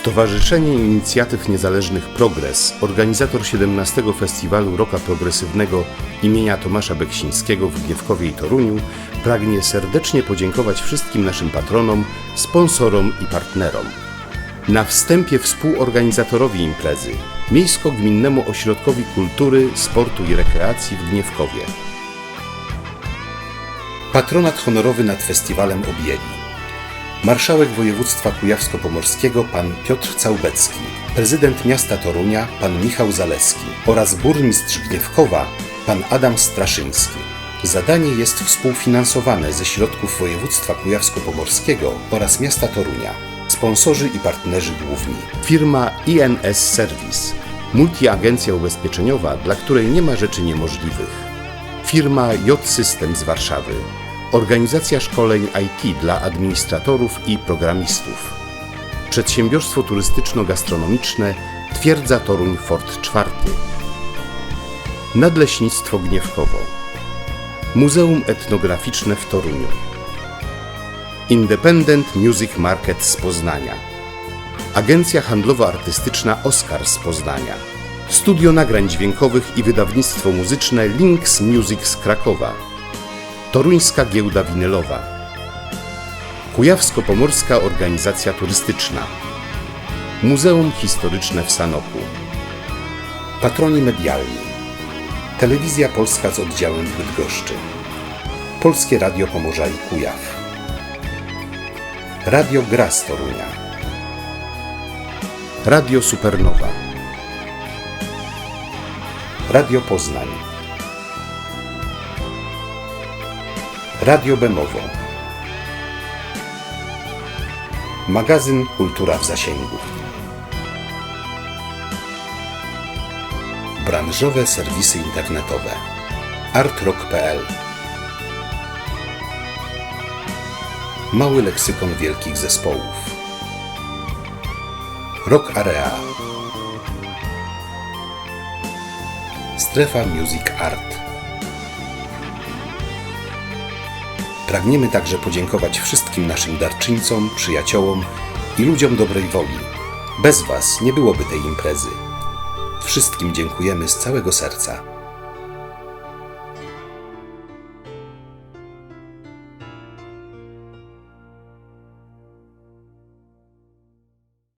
Stowarzyszenie Inicjatyw Niezależnych Progres, organizator 17 Festiwalu Roka Progresywnego imienia Tomasza Beksińskiego w Gniewkowie i Toruniu, pragnie serdecznie podziękować wszystkim naszym patronom, sponsorom i partnerom. Na wstępie współorganizatorowi imprezy, Miejsko-Gminnemu Ośrodkowi Kultury, Sportu i Rekreacji w Gniewkowie. Patronat honorowy nad festiwalem objęli marszałek województwa kujawsko-pomorskiego pan Piotr Całbecki, prezydent miasta Torunia pan Michał Zaleski oraz burmistrz Gniewkowa pan Adam Straszyński. Zadanie jest współfinansowane ze środków województwa kujawsko-pomorskiego oraz miasta Torunia. Sponsorzy i partnerzy główni. Firma INS Service, multiagencja ubezpieczeniowa, dla której nie ma rzeczy niemożliwych. Firma J System z Warszawy. Organizacja szkoleń IT dla administratorów i programistów. Przedsiębiorstwo turystyczno-gastronomiczne Twierdza Toruń Fort IV. Nadleśnictwo Gniewkowo. Muzeum Etnograficzne w Toruniu. Independent Music Market z Poznania. Agencja handlowo-artystyczna Oscar z Poznania. Studio nagrań dźwiękowych i wydawnictwo muzyczne Links Music z Krakowa. Toruńska Giełda Winylowa. Kujawsko-Pomorska Organizacja Turystyczna. Muzeum Historyczne w Sanoku. Patroni medialni. Telewizja Polska z oddziałem w Bydgoszczy. Polskie Radio Pomorza i Kujaw. Radio Gra z Torunia. Radio Supernowa. Radio Poznań. Radio Bemowo. Magazyn Kultura w Zasięgu. Branżowe serwisy internetowe. artrock.pl Mały leksykon wielkich zespołów. Rock Area. Strefa Music Art. Pragniemy także podziękować wszystkim naszym darczyńcom, przyjaciołom i ludziom dobrej woli. Bez Was nie byłoby tej imprezy. Wszystkim dziękujemy z całego serca.